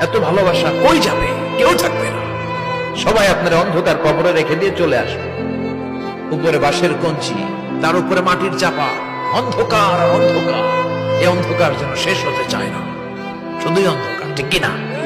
এত ভালোবাসা কই যাবে? কেউ থাকবে না। সবাই আপনার অন্ধকার কবরে রেখে দিয়ে চলে আসবে। উপরে বাঁশের কঞ্চি, তার উপরে মাটির চাপা, অন্ধকার অন্ধকার। এ অন্ধকার যেন শেষ হতে চায় না। শুধুই অন্ধকার, ঠিক কিনা?